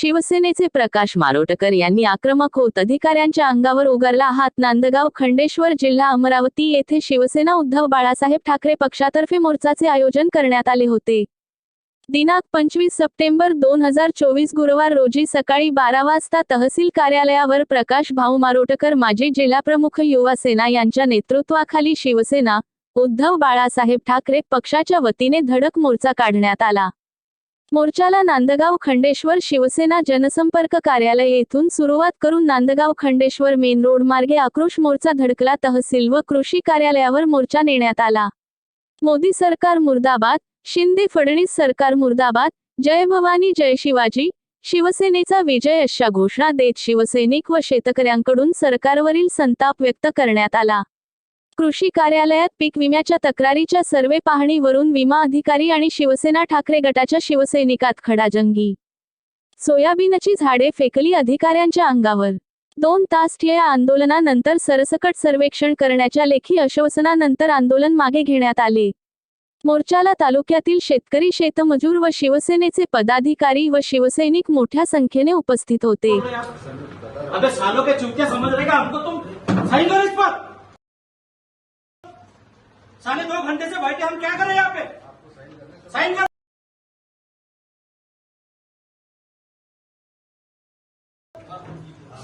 शिवसेनेचे प्रकाश मारोटकर यांनी आक्रमक होत अधिकाऱ्यांच्या अंगावर उगारला हात. नांदगाव खंडेश्वर जिल्हा अमरावती येथे शिवसेना उद्धव बाळासाहेब ठाकरे पक्षातर्फे मोर्चाचे आयोजन करण्यात आले होते. दिनांक पंचवीस सप्टेंबर दोन हजार चोवीस गुरुवार रोजी सकाळी बारा वाजता तहसील कार्यालयावर प्रकाश भाऊ मारोटकर माजी जिल्हाप्रमुख युवा सेना यांच्या नेतृत्वाखाली शिवसेना उद्धव बाळासाहेब ठाकरे पक्षाच्या वतीने धडक मोर्चा काढण्यात आला. मोर्चाला नांदगाव खंडेश्वर शिवसेना जनसंपर्क कार्यालय येथून सुरुवात करून नांदगाव खंडेश्वर मेन रोड मार्गे आक्रोश मोर्चा धडकला तहसील व कृषी कार्यालयावर मोर्चा नेण्यात आला. मोदी सरकार मुर्दाबाद शिंदे फडणीस सरकार मुर्दाबाद जय भवानी जय शिवाजी शिवसेनेचा विजय अशा घोषणा देत शिवसैनिक व शेतकऱ्यांकडून सरकारवरील संताप व्यक्त करण्यात आला. कृषी कार्यालयात पीक विम्याच्या तक्रारीच्या सर्वे पाहणीवरून विमा अधिकारी आणि शिवसेना ठाकरे गटाच्या शिवसैनिकात खडाजंगी. सोयाबीनची झाडे फेकली अधिकाऱ्यांच्या अंगावर. दोन तास ठिया आंदोलनानंतर सरसकट सर्वेक्षण करण्याच्या लेखी आश्वासनानंतर आंदोलन मागे घेण्यात आले. मोर्चाला तालुक्यातील शेतकरी शेतमजूर व शिवसेनेचे पदाधिकारी व शिवसैनिक मोठ्या संख्येने उपस्थित होते. साले दो घंटे से बैठे हम क्या करें यहाँ पे? साइन कर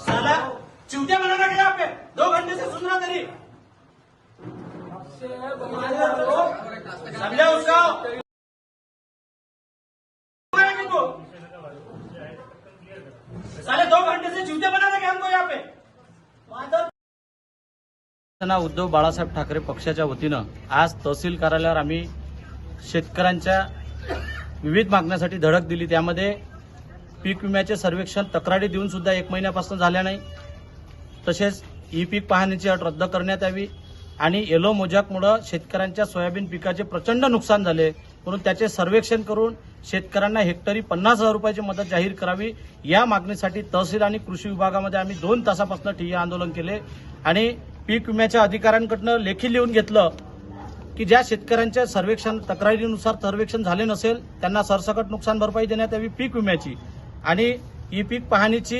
साला चूतिया बनाना क्या यहाँ पे। दो घंटे से सुन रहा तेरी। समझा उसका? साले दो घंटे से चूतिया बनाना क्या हमको यहाँ पे। उद्धव बाळासाहेब ठाकरे पक्षाच्या वतीनं आज तहसील कार्यालयावर आम्ही शेतकऱ्यांच्या विविध मागण्यासाठी धडक दिली. त्यामध्ये पीक विम्याचे सर्वेक्षण तक्रारी देऊन सुद्धा एक महिन्यापासून झाल्या नाही. तसेच ई पीक पाहणीची अट रद्द करण्यात यावी आणि येलो मोजाकमुळं शेतकऱ्यांच्या सोयाबीन पिकाचे प्रचंड नुकसान झाले म्हणून त्याचे सर्वेक्षण करून शेतकऱ्यांना हेक्टरी पन्नास हजार रुपयाची मदत जाहीर करावी. या मागणीसाठी तहसील आणि कृषी विभागामध्ये आम्ही दोन तासापासून ठिय्या आंदोलन केले आणि पीक विम्याच्या अधिकाऱ्यांकडनं लेखी लिहून घेतलं की ज्या शेतकऱ्यांच्या सर्वेक्षण तक्रारीनुसार सर्वेक्षण झाले नसेल त्यांना सरसकट नुकसान भरपाई देण्यात यावी पीक विम्याची. आणि ही पीक पाहणीची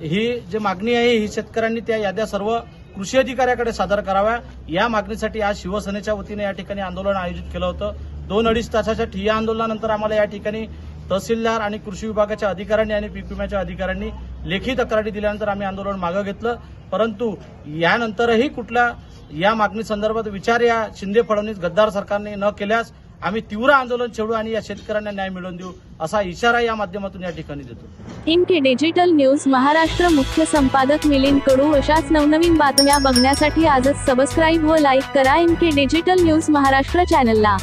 ही जी मागणी आहे ही शेतकऱ्यांनी त्या याद्या सर्व कृषी अधिकाऱ्याकडे सादर कराव्या. या मागणीसाठी आज शिवसेनेच्या वतीने या ठिकाणी आंदोलन आयोजित केलं होतं. दोन अडीच तासाच्या ठिय्या आंदोलनानंतर आम्हाला या ठिकाणी तहसीलदार आणि कृषी विभागाच्या अधिकाऱ्यांनी आणि पीक विम्याच्या अधिकाऱ्यांनी लेखी तक्रारी दिल्यानंतर आम्ही आंदोलन मागं घेतलं. परंतु यानंतरही कुठला या मागणी संदर्भात विचार या शिंदे फडणवीस गद्दार सरकारने न केल्यास आम्ही तीव्र आंदोलन छेडू आणि या शेतकऱ्यांना न्याय मिळवून देऊ असा इशारा या माध्यमातून या ठिकाणी देतो. इनके डिजिटल न्यूज महाराष्ट्र मुख्य संपादक मिलिंद कडू अशाच नवनवीन बातम्या बघण्यासाठी आजच सबस्क्राईब व लाईक करा इनके डिजिटल न्यूज महाराष्ट्र चॅनलला